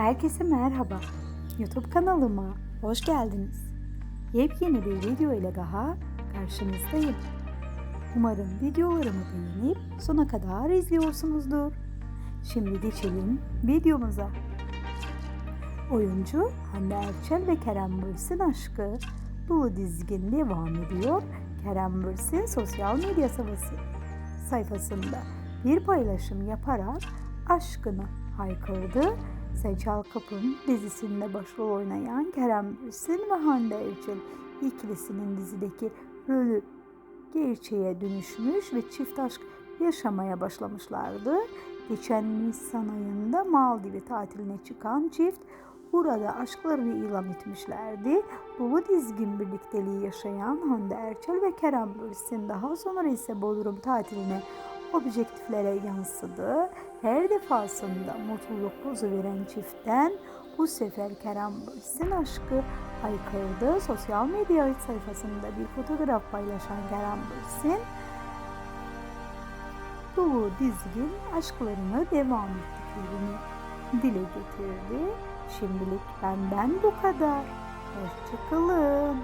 Herkese merhaba. YouTube kanalıma hoş geldiniz. Yepyeni bir video ile daha karşınızdayım. Umarım videolarımı beğenip sona kadar izliyorsunuzdur. Şimdi geçelim videomuza. Oyuncu Hande Erçel ve Kerem Bürsin aşkı dolu dizgin devam ediyor. Kerem Bürsin sosyal medya sayfası, sayfasında bir paylaşım yaparak aşkını haykırdı. Seçal Kapın dizisinde başrol oynayan Kerem Bürsin ve Hande Erçel ikilisinin dizideki rolü gerçeğe dönüşmüş ve çift aşk yaşamaya başlamışlardı. Geçen Nisan ayında Maldiv'e tatiline çıkan çift burada aşklarını ilan etmişlerdi. Dolu dizgin birlikteliği yaşayan Hande Erçel ve Kerem Bürsin daha sonra ise Bodrum tatiline objektiflere yansıdı. Her defasında mutluluk pozu veren çiftten bu sefer Kerem Bürsin aşkı haykırdı. Sosyal medya sayfasında bir fotoğraf paylaşan Kerem Bürsin dolu dizgin aşklarını devam ettiklerini dile getirdi. Şimdilik benden bu kadar. Hoşçakalın.